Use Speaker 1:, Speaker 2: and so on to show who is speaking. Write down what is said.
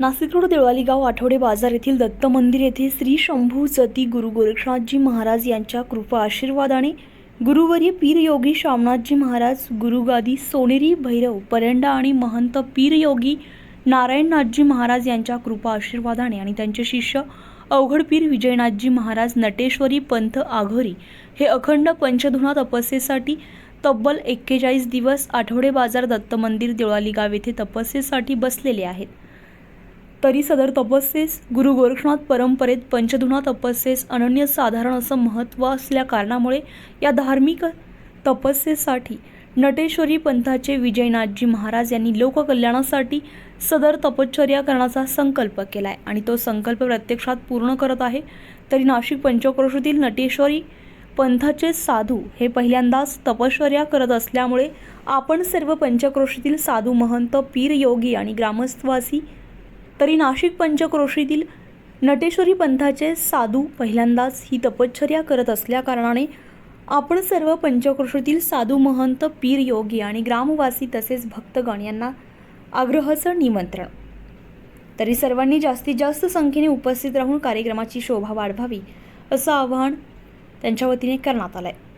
Speaker 1: Nashik road Deolali गाव आठवडे बाजार येथील दत्त मंदिर येथे श्री शंभू सती गुरु गोरक्षनाथजी महाराज यांच्या कृपा आशीर्वादाने गुरुवर्य पीर योगी शामनाथजी महाराज गुरुगादी सोनेरी भैरव परंडा आणि महंत पीर योगी नारायणनाथजी महाराज यांच्या कृपा आशीर्वादाने आणि त्यांचे शिष्य अवघड पीर विजयनाथजी महाराज नटेश्वरी पंथ आघोरी हे अखंड पंचधुना तपस्येसाठी तब्बल एक्केचाळीस दिवस आठवडे बाजार दत्त मंदिर देवळाली गाव येथे तपस्येसाठी बसलेले आहेत. तरी सदर तपस्येस गुरु गोरक्षनाथ परंपरेत पंचधुना तपस्येस अनन्यसाधारण असं महत्त्व असल्या कारणामुळे या धार्मिक तपस्येसाठी नटेश्वरी पंथाचे विजयनाथजी महाराज यांनी लोककल्याणासाठी सदर तपश्चर्या करण्याचा संकल्प केला आहे आणि तो संकल्प प्रत्यक्षात पूर्ण करत आहे. तरी नाशिक पंचक्रोशीतील नटेश्वरी पंथाचे साधू हे पहिल्यांदाच तपश्चर्या करत असल्यामुळे आपण सर्व पंचक्रोशीतील साधू महंत पीर योगी आणि ग्रामस्थवासी तरी नाशिक पंचक्रोशीतील नटेश्वरी पंथाचे साधू पहिल्यांदाच ही तपश्चर्या करत असल्याकारणाने आपण सर्व पंचक्रोशीतील साधू महंत पीर योगी आणि ग्रामवासी तसेच भक्तगण यांना आग्रहाचं निमंत्रण. तरी सर्वांनी जास्तीत जास्त संख्येने उपस्थित राहून कार्यक्रमाची शोभा वाढवावी असं आवाहन त्यांच्या वतीने करण्यात आलं आहे